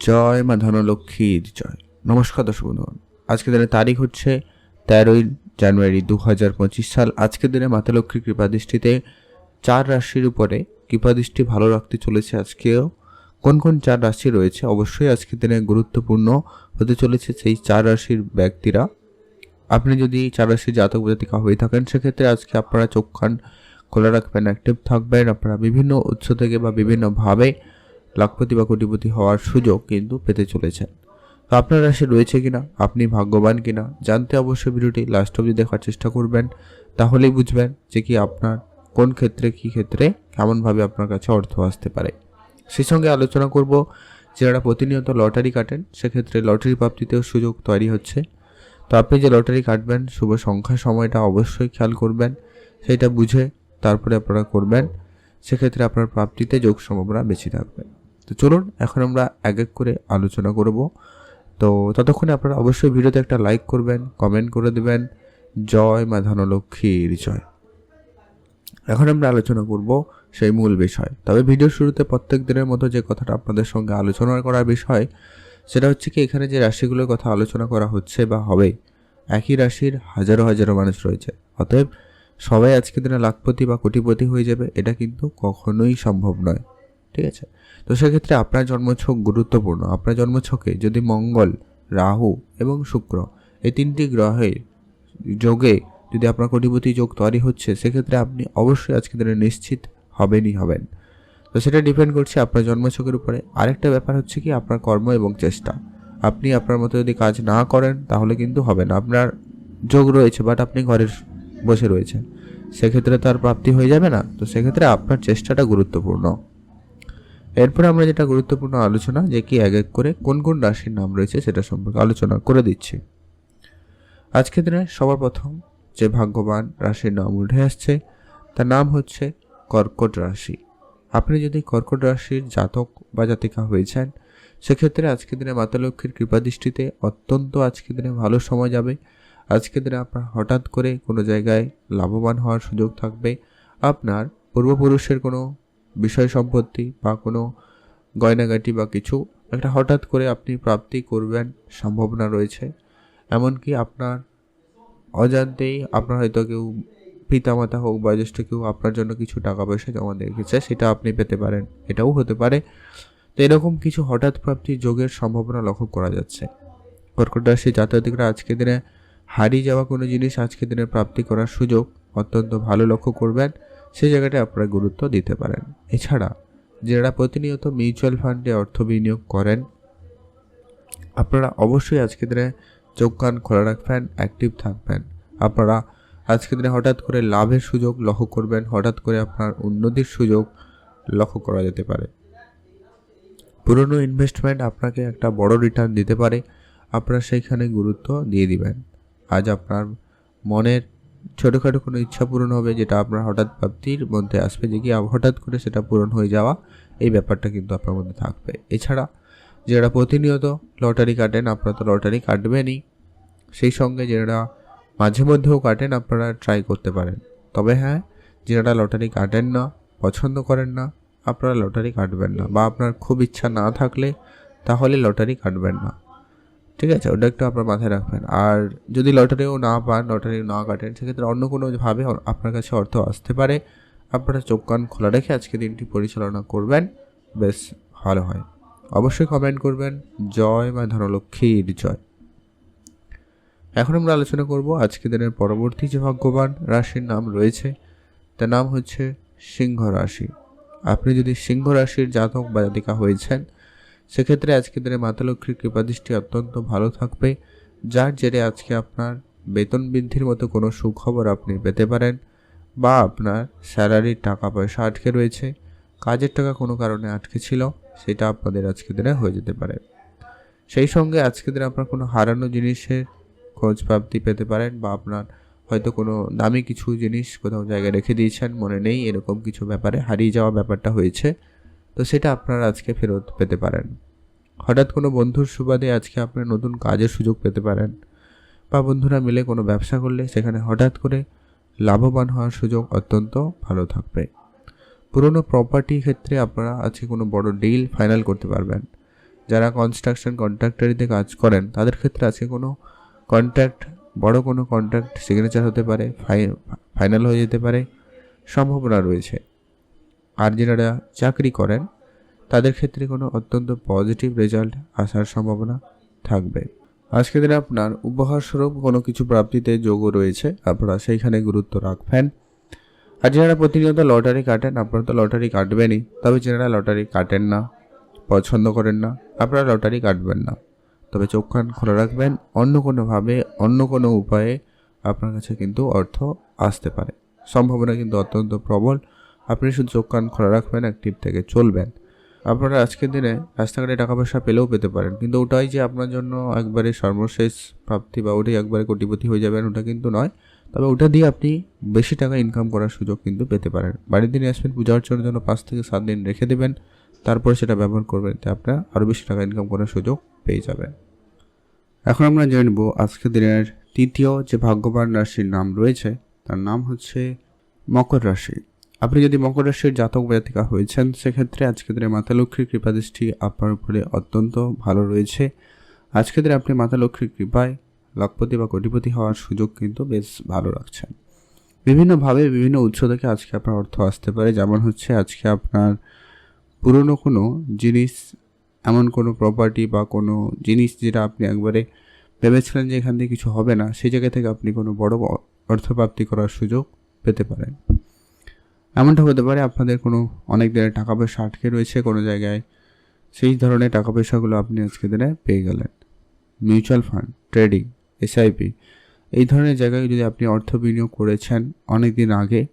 জয় মা ধনলক্ষ্মীর জয়। নমস্কার দর্শক বন্ধুগণ। আজকের দিনের তারিখ হচ্ছে তেরোই জানুয়ারি দু হাজার পঁচিশ সাল। আজকের দিনে মাতা লক্ষ্মীর কৃপাদৃষ্টিতে চার রাশির উপরে কৃপাদৃষ্টি ভালো রাখতে চলেছে আজকেও। কোন কোন চার রাশি রয়েছে? অবশ্যই আজকের দিনে গুরুত্বপূর্ণ হতে চলেছে সেই চার রাশির ব্যক্তিরা। আপনি যদি চার রাশির জাতক জাতিকা হয়ে থাকেন, সেক্ষেত্রে আজকে আপনারা চোখ কান খোলা রাখবেন অ্যাক্টিভ থাকবেন। আপনারা বিভিন্ন উৎস থেকে বা বিভিন্নভাবে লাখপতি বা কোটিপতি হওয়ার সুযোগ কিন্তু পেতে চলেছেন। তো আপনার রাশি রয়েছে কিনা? আপনি ভাগ্যবান কিনা? জানতে অবশ্যই ভিডিওটি লাস্ট অবধি দেখার চেষ্টা করবেন। তাহলেই বুঝবেন যে কি আপনার, কোন ক্ষেত্রে, কি ক্ষেত্রে কেমনভাবে আপনার কাছে অর্থ আসতে পারে। সেই সঙ্গে আলোচনা করব, যারা প্রতিনিয়ত লটারি কাটেন, সেক্ষেত্রে লটারি প্রাপ্তিতেও সুযোগ তৈরি হচ্ছে। তো আপনি যে লটারি কাটবেন, শুভ সংখ্যা সময়টা অবশ্যই খেয়াল করবেন, সেটা বুঝে তারপরে আপনারা করবেন, সেক্ষেত্রে আপনার প্রাপ্তিতে যোগ সম্ভাবনা বেশি থাকবে। তো চলুন, এখন আমরা এক এক করে আলোচনা করব। তো ততক্ষণে আপনারা অবশ্যই ভিডিওতে একটা লাইক করবেন কমেন্ট করে দেবেন। জয় মা ধনলক্ষ্মীর জয়। এখন আমরা আলোচনা করব সেই মূল বিষয়। তবে ভিডিওর শুরুতে প্রত্যেক দিনের মতো যে কথাটা আপনাদের সঙ্গে আলোচনা করার বিষয়, সেটা হচ্ছে কি এখানে যে রাশিগুলোর কথা আলোচনা করা হচ্ছে বা হবে, একই রাশির হাজারো হাজারো মানুষ রয়েছে। অতএব সবাই আজকের দিনে লাখপতি বা কোটিপতি হয়ে যাবে, এটা কিন্তু কখনোই সম্ভব নয়। ঠিক আছে? তো সেক্ষেত্রে আপনার জন্মছক গুরুত্বপূর্ণ। আপনার জন্মছকে যদি মঙ্গল, রাহু এবং শুক্র এই তিনটি গ্রহের যোগে যদি আপনার কোটিপতি যোগ তৈরি হচ্ছে, সেক্ষেত্রে আপনি অবশ্যই আজকে দিনে নিশ্চিত হবেনই হবেন। তো সেটা ডিপেন্ড করছে আপনার জন্মছকের উপরে। আরেকটা ব্যাপার হচ্ছে কি, আপনার কর্ম এবং চেষ্টা। আপনি আপনার মতো যদি কাজ না করেন, তাহলে কিন্তু হবে না। আপনার যোগ রয়েছে বাট আপনি ঘরের বসে রয়েছেন। সেক্ষেত্রে তার প্রাপ্তি হয়ে যাবে না। তো সেক্ষেত্রে আপনার চেষ্টাটা গুরুত্বপূর্ণ। এরপরে আমরা যেটা গুরুত্বপূর্ণ আলোচনা, যে কি এক এক করে কোন কোন রাশির নাম রয়েছে সেটা সম্পর্কে আলোচনা করে দিচ্ছি। আজকের দিনে সবার প্রথম যে ভাগ্যবান রাশির নাম উঠে আসছে, তার নাম হচ্ছে কর্কট রাশি। আপনি যদি কর্কট রাশির জাতক বা জাতিকা হয়েছেন সেক্ষেত্রে আজকের দিনে মাতা লক্ষ্মীর কৃপাদৃষ্টিতে অত্যন্ত আজকের দিনে ভালো সময় যাবে। আজকের দিনে আপনার হঠাৎ করে কোনো জায়গায় লাভবান হওয়ার সুযোগ থাকবে। আপনার পূর্বপুরুষের কোনো বিষয় সম্পত্তি বা কোনো গয়নাগাটি বা কিছু, একটা হঠাৎ করে আপনি প্রাপ্তি করবেন সম্ভাবনা রয়েছে। এমনকি আপনার অজান্তেই আপনার হয়তো কেউ পিতামাতা হোক, বয়োজ্যেষ্ঠ কেউ আপনার জন্য কিছু টাকা পয়সা জমা রেখেছে, সেটা আপনি পেতে পারেন। এটাও হতে পারে। তো এরকম কিছু হঠাৎ প্রাপ্তি যোগের সম্ভাবনা লক্ষ্য করা যাচ্ছে। কর্কট রাশি জাতকরা আজকের দিনে হারিয়ে যাওয়া কোনো জিনিস আজকের দিনে প্রাপ্তি করার সুযোগ অত্যন্ত ভালো লক্ষ্য করবেন। সেই জায়গাটায় আপনারা গুরুত্ব দিতে পারেন। এছাড়া, যারা প্রতিনিয়ত মিউচুয়াল ফান্ডে অর্থ বিনিয়োগ করেন, আপনারা অবশ্যই আজকের দিনে চোখ, কান খোলা রাখবেন অ্যাক্টিভ থাকবেন। আপনারা আজকের দিনে হঠাৎ করে লাভের সুযোগ লক্ষ্য করবেন, হঠাৎ করে আপনার উন্নতির সুযোগ লক্ষ্য করা যেতে পারে। পুরনো ইনভেস্টমেন্ট আপনাকে একটা বড় রিটার্ন দিতে পারে। আপনারা সেইখানে গুরুত্ব দিয়ে দিবেন। আজ আপনার মনের ছোটোখাটো কোনো ইচ্ছা পূরণ হবে যেটা আপনার হঠাৎ প্রাপ্তির মধ্যে আসবে যে কি হঠাৎ করে সেটা পূরণ হয়ে যাওয়া, এই ব্যাপারটা কিন্তু আপনার মধ্যে থাকবে। এছাড়া যারা প্রতিনিয়ত লটারি কাটেন, আপনারা তো লটারি কাটবেনই। সেই সঙ্গে যারা মাঝে মধ্যেও কাটেন, আপনারা ট্রাই করতে পারেন। তবে হ্যাঁ যারা লটারি কাটেন না, পছন্দ করেন না, আপনারা লটারি কাটবেন না। বা আপনার খুব ইচ্ছা না থাকলে, তাহলে লটারি কাটবেন না। ঠিক আছে, ওটা একটু আপনার মাথায় রাখবেন। আর যদি লটারিও না পান, লটারি না কাটেন, সেক্ষেত্রে অন্য কোনোভাবে আপনার কাছে অর্থ আসতে পারে। আপনারা চোখ কান খোলা রেখে আজকে দিনটি পরিচালনা করবেন। বেশ, ভালো হয়। অবশ্যই কমেন্ট করবেন। জয় মা ধনলক্ষ্মীর জয়। এখন আমরা আলোচনা করব আজকে দিনের পরবর্তী যে ভাগ্যবান রাশির নাম রয়েছে, তার নাম হচ্ছে সিংহ রাশি। আপনি যদি সিংহ রাশির জাতক বা জাতিকা হয়েছেন সেক্ষেত্রে আজকের দিনে মাতা লক্ষ্মীর কৃপাদৃষ্টি অত্যন্ত ভালো থাকবে। যার জেরে আজকে আপনার বেতন বৃদ্ধির মতো কোনো সুখবর আপনি পেতে পারেন বা আপনার স্যালারির টাকা পয়সা আটকে রয়েছে, কাজের টাকা কোনো কারণে আটকে ছিল, সেটা আপনাদের আজকে দিনে হয়ে যেতে পারে। সেই সঙ্গে আজকে দিনে আপনার কোনো হারানো জিনিসের খোঁজ প্রাপ্তি পেতে পারেন বা আপনার হয়তো কোনো দামি কিছু জিনিস কোথাও জায়গায় রেখে দিয়েছেন, মনে নেই, এরকম কিছু ব্যাপারে হারিয়ে যাওয়া ব্যাপারটা হয়েছে। তো সেটা আপনারা আজকে ফেরত পেতে পারেন। হঠাৎ কোনো বন্ধুর সুবাদে আজকে আপনার নতুন কাজের সুযোগ পেতে পারেন বা বন্ধুরা মিলে কোনো ব্যবসা করলে সেখানে হঠাৎ করে লাভবান হওয়ার সুযোগ অত্যন্ত ভালো থাকবে। পুরনো প্রপার্টি ক্ষেত্রে আপনারা আজকে কোনো বড় ডিল ফাইনাল করতে পারবেন। যারা কনস্ট্রাকশন কন্ট্রাক্টারিতে কাজ করেন, তাদের ক্ষেত্রে আজকে কোনো কন্ট্রাক্ট বড় কোনো কন্ট্রাক্ট সিগনেচার হতে পারে ফাইনাল হয়ে যেতে পারে, সম্ভাবনা রয়েছে। আর যারা চাকরি করেন, তাদের ক্ষেত্রে কোনো অত্যন্ত পজিটিভ রেজাল্ট আসার সম্ভাবনা থাকবে। আজকে দিনে আপনার উপহার স্বরূপ কোনো কিছু প্রাপ্তিতে যোগও রয়েছে, আপনারা সেইখানে গুরুত্ব রাখবেন। আর যারা প্রতিনিয়ত লটারি কাটেন, আপনারা তো লটারি কাটবেনই। তবে যারা লটারি কাটেন না, পছন্দ করেন না, আপনারা লটারি কাটবেন না। তবে চোখ কান খোলা রাখবেন, অন্য কোনোভাবে, অন্য কোনো উপায়ে আপনার কাছে কিন্তু অর্থ আসতে পারে। সম্ভাবনা কিন্তু অত্যন্ত প্রবল। আপনি শুধু চোখ কান খোলা রাখবেন অ্যাক্টিভ থেকে চলবেন। আপনারা আজকের দিনে রাস্তাঘাটে টাকা পয়সা পেলেও পেতে পারেন, কিন্তু ওটাই যে আপনার জন্য একবারে সর্বশেষ প্রাপ্তি বা ওটাই একবারে কোটিপতি হয়ে যাবেন, ওটা কিন্তু নয়। তবে ওটা দিয়ে আপনি বেশি টাকা ইনকাম করার সুযোগ কিন্তু পেতে পারেন। বাড়ির দিনে আসবেন, পূজা অর্চনার জন্য পাঁচ থেকে সাত দিন রেখে দেবেন, তারপরে সেটা ব্যবহার করবেন এতে আপনার আরও বেশি টাকা ইনকাম করার সুযোগ পেয়ে যাবেন। এখন আমরা জেনে নেব আজকের দিনের তৃতীয় যে ভাগ্যবান রাশির নাম রয়েছে, তার নাম হচ্ছে মকর রাশি। আপনি যদি মকর রাশির জাতক জাতিকা হয়েছেন, সেক্ষেত্রে আজকের দিনে মাতা লক্ষ্মীর কৃপাদৃষ্টি আপনার উপরে অত্যন্ত ভালো রয়েছে। আজকের দিনে আপনি মাতা লক্ষ্মীর কৃপায় লক্ষপতি বা কোটিপতি হওয়ার সুযোগ কিন্তু বেশ ভালো রাখছেন। বিভিন্নভাবে বিভিন্ন উৎস থেকে আজকে আপনার অর্থ আসতে পারে। যেমন হচ্ছে আজকে আপনার পুরনো কোনো জিনিস, এমন কোনো প্রপার্টি বা কোনো জিনিস যেটা আপনি একবারে ভেবেছিলেন যে এখান থেকে কিছু হবে না, সেই জায়গা থেকে আপনি কোনো বড় অর্থপ্রাপ্তি করার সুযোগ পেতে পারেন। এমনটা হতে পারে আপনাদের কোনো অনেক দিনের টাকা পয়সা আটকে রয়েছে কোনো জায়গায়। সেই ধরনের টাকা পয়সাগুলো আপনি আজকে দিনে পেয়ে গেলেন। মিউচুয়াল ফান্ড, ট্রেডিং এসআইপি এই ধরনের জায়গায় যদি আপনি অর্থ বিনিয়োগ করেছেন অনেক দিন আগে,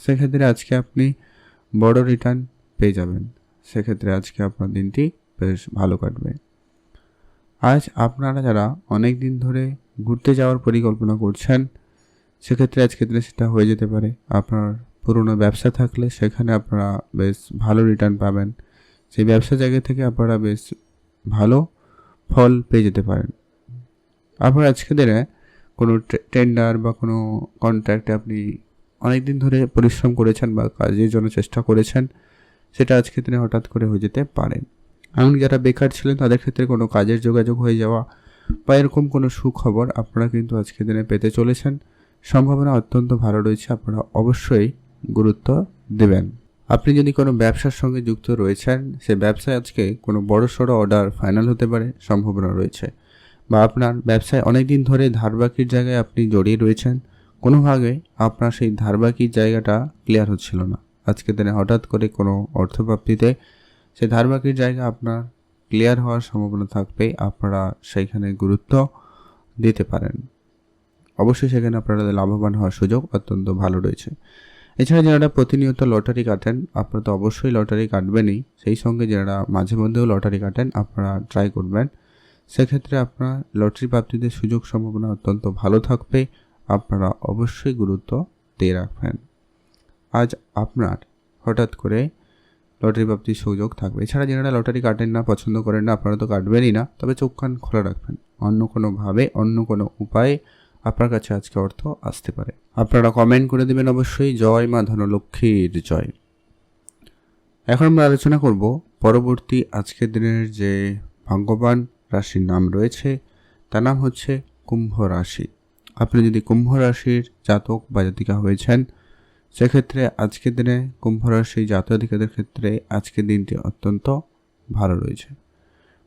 সেক্ষেত্রে আজকে আপনি বড় রিটার্ন পেয়ে যাবেন। সেক্ষেত্রে আজকে আপনার দিনটি বেশ ভালো কাটবে। আজ আপনারা যারা অনেক দিন ধরে ঘুরতে যাওয়ার পরিকল্পনা করছেন, সেক্ষেত্রে আজকে দিনে সেটা হয়ে যেতে পারে। আপনার পুরনো ব্যবসা থাকলে সেখানে আপনারা বেশ ভালো রিটার্ন পাবেন। সেই ব্যবসা জায়গা থেকে আপনারা বেশ ভালো ফল পেয়ে যেতে পারেন। আপনার আজকে দিনে কোনো টেন্ডার বা কোনো কন্ট্রাক্টে আপনি অনেক দিন ধরে পরিশ্রম করেছেন বা কাজের জন্য চেষ্টা করেছেন, সেটা আজকে দিনে হঠাৎ করে হয়ে যেতে পারেন এমনকি যারা বেকার ছিলেন, তাদের ক্ষেত্রে কোনো কাজের যোগাযোগ হয়ে যাওয়া বা এরকম কোনো সুখবর আপনারা কিন্তু আজকে দিনে পেতে চলেছেন। সম্ভাবনা অত্যন্ত ভালো রয়েছে, আপনারা অবশ্যই গুরুত্ব দেবেন। আপনি যদি কোনো ব্যবসার সঙ্গে যুক্ত রয়েছেন, সে ব্যবসায় আজকে কোনো বড় সড়ো অর্ডার ফাইনাল হতে পারে সম্ভাবনা রয়েছে বা আপনার ব্যবসায় অনেক দিন ধরে ধারবাকির জায়গায় আপনি জড়িয়ে রয়েছেন কোনোভাবে আপনার সেই ধারবাকির জায়গাটা ক্লিয়ার হচ্ছিল না। আজকে দিনে হঠাৎ করে কোনো অর্থপ্রাপ্তিতে সেই ধারবাকির জায়গা আপনার ক্লিয়ার হওয়ার সম্ভাবনা থাকবে, আপনারা সেইখানে গুরুত্ব দিতে পারেন। অবশ্যই সেখানে আপনারা লাভবান হওয়ার সুযোগ অত্যন্ত ভালো রয়েছে। এছাড়া যারা প্রতিনিয়ত লটারি কাটেন, আপনারা তো অবশ্যই লটারি কাটবেনই। সেই সঙ্গে যারা মাঝে মধ্যেও লটারি কাটেন, আপনারা ট্রাই করবেন। সেক্ষেত্রে আপনার লটারি প্রাপ্তিতে সুযোগ সম্ভাবনা অত্যন্ত ভালো থাকবে। আপনারা অবশ্যই গুরুত্ব দিয়ে রাখবেন। আজ আপনার হঠাৎ করে লটারি প্রাপ্তির সুযোগ থাকবে। এছাড়া যারা লটারি কাটেন না, পছন্দ করেন না, আপনারা তো কাটবেনই না। তবে চোখ কান খোলা রাখবেন। অন্য কোনোভাবে, অন্য কোনো উপায়ে আপনার কাছে আজকে অর্থ আসতে পারে। আপনারা কমেন্ট করে দেবেন অবশ্যই। জয় মা ধনলক্ষ্মীর জয়। এখন আমরা আলোচনা করব পরবর্তী আজকের দিনের যে ভাগ্যবান রাশির নাম রয়েছে, তার নাম হচ্ছে কুম্ভ রাশি। আপনি যদি কুম্ভ রাশির জাতক বা জাতিকা হয়েছেন, সেক্ষেত্রে আজকের দিনে কুম্ভ রাশি জাতকাদের ক্ষেত্রে আজকের দিনটি অত্যন্ত ভালো রয়েছে।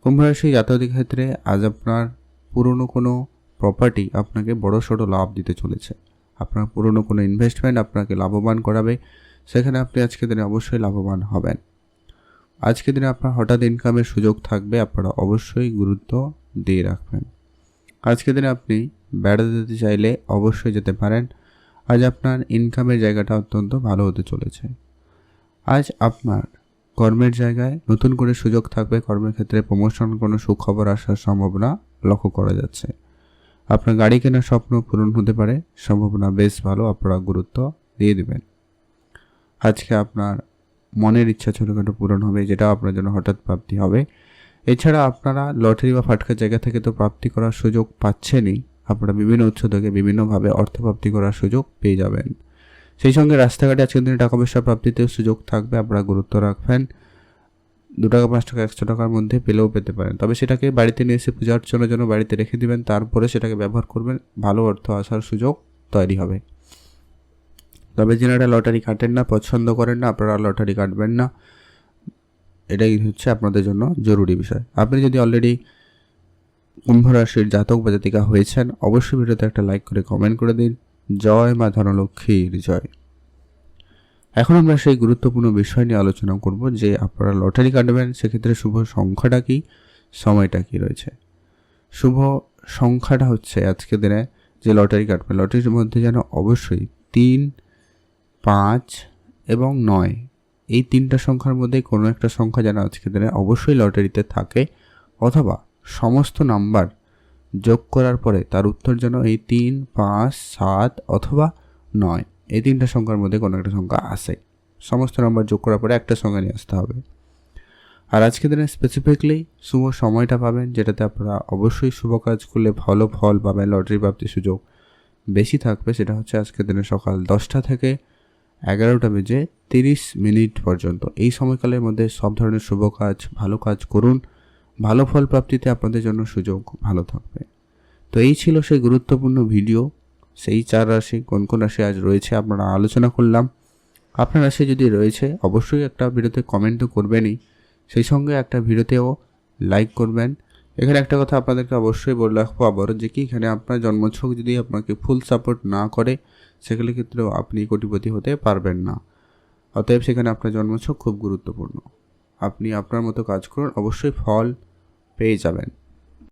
কুম্ভ রাশি জাতকের ক্ষেত্রে আজ আপনার পুরনো কোনো প্রপার্টি আপনাকে বড় সড়ো লাভ দিতে চলেছে। আপনার পুরনো কোনো ইনভেস্টমেন্ট আপনাকে লাভবান করাবে। সেখানে আপনি আজকের দিনে অবশ্যই লাভবান হবেন। আজকের দিনে আপনার হঠাৎ ইনকামের সুযোগ থাকবে, আপনারা অবশ্যই গুরুত্ব দিয়ে রাখবেন। আজকের দিনে আপনি বেড়াতে যেতে চাইলে অবশ্যই যেতে পারেন। আজ আপনার ইনকামের জায়গাটা অত্যন্ত ভালো হতে চলেছে। আজ আপনার কর্মের জায়গায় নতুন করে সুযোগ থাকবে। কর্মের ক্ষেত্রে প্রমোশন কোনো সুখবর আসার সম্ভাবনা লক্ষ্য করা যাচ্ছে। আপনার গাড়ি কেনার স্বপ্ন পূরণ হতে পারে, সম্ভাবনা বেশ ভালো, আপনারা গুরুত্ব দিয়ে দেবেন। আজকে আপনার মনের ইচ্ছা ছোটোখাটো পূরণ হবে যেটা আপনার জন্য হঠাৎ প্রাপ্তি হবে। এছাড়া আপনারা লটারি বা ফাটকার জায়গা থেকে তো প্রাপ্তি করার সুযোগ পাচ্ছেনই। আপনারা বিভিন্ন উৎস থেকে বিভিন্নভাবে অর্থ প্রাপ্তি করার সুযোগ পেয়ে যাবেন। সেই সঙ্গে রাস্তাঘাটে আজকের দিনে টাকা পয়সা প্রাপ্তিতেও সুযোগ থাকবে, আপনারা গুরুত্ব রাখবেন। দু টাকা, পাঁচ টাকা, একশো টাকার মধ্যে পেলেও পেতে পারেন। তবে সেটাকে বাড়িতে নিয়ে এসে পূজা অর্চনার জন্য বাড়িতে রেখে দিবেন, তারপরে সেটাকে ব্যবহার করবেন, ভালো অর্থ আসার সুযোগ তৈরি হবে। তবে যেনারা লটারি কাটেন না, পছন্দ করেন না, আপনারা লটারি কাটবেন না। এটাই হচ্ছে আপনাদের জন্য জরুরি বিষয়। আপনি যদি অলরেডি কুম্ভ রাশির জাতক বা জাতিকা হয়েছেন, অবশ্যই ভিডিওতে একটা লাইক করে কমেন্ট করে দিন। জয় মা ধনলক্ষ্মীর জয়। এখন আমরা সেই গুরুত্বপূর্ণ বিষয় নিয়ে আলোচনা করব যে আপনারা লটারি কাটবেন, সেক্ষেত্রে শুভ সংখ্যাটা কি, সময়টা কি রয়েছে। শুভ সংখ্যাটা হচ্ছে আজকে দিনে যে লটারি কাটবেন লটারির মধ্যে যেন অবশ্যই তিন, পাঁচ এবং নয়, এই তিনটা সংখ্যার মধ্যে কোনো একটা সংখ্যা যেন আজকে দিনে অবশ্যই লটারিতে থাকে অথবা সমস্ত নাম্বার যোগ করার পরে তার উত্তর যেন এই তিন, পাঁচ, সাত অথবা নয়। এই তিনটা সংখ্যার মধ্যে কোনো একটা সংখ্যা আসে সমস্ত নাম্বার যোগ করার পরে একটা সংখ্যা নিয়ে আসতে হবে। আর আজকে দিনে স্পেসিফিকলি শুভ সময়টা পাবেন, যেটাতে আপনারা অবশ্যই শুভ কাজ করলে ভালো ফল পাবেন, লটারি প্রাপ্তির সুযোগ বেশি থাকবে। সেটা হচ্ছে আজকের দিনে সকাল দশটা থেকে এগারোটা বেজে তিরিশ মিনিট পর্যন্ত। এই সময়কালের মধ্যে সব ধরনের শুভ কাজ, ভালো কাজ করুন। ভালো ফল প্রাপ্তিতে আপনাদের জন্য সুযোগ ভালো থাকবে। তো এই ছিল সেই গুরুত্বপূর্ণ ভিডিও সেই চার রাশি কোন কোন রাশি আজ রয়েছে আপনারা আলোচনা করলাম। আপনার রাশি যদি রয়েছে, অবশ্যই একটা ভিডিওতে কমেন্ট তো করবেনই। সেই সঙ্গে একটা ভিডিওতেও লাইক করবেন। এখানে একটা কথা আপনাদেরকে অবশ্যই বলে রাখব আবার যে কি এখানে আপনার জন্মছক যদি আপনাকে ফুল সাপোর্ট না করে সেগুলি ক্ষেত্রেও আপনি কোটিপতি হতে পারবেন না। অতএব সেখানে আপনার জন্মছক খুব গুরুত্বপূর্ণ। আপনি আপনার মতো কাজ করুন, অবশ্যই ফল পেয়ে যাবেন।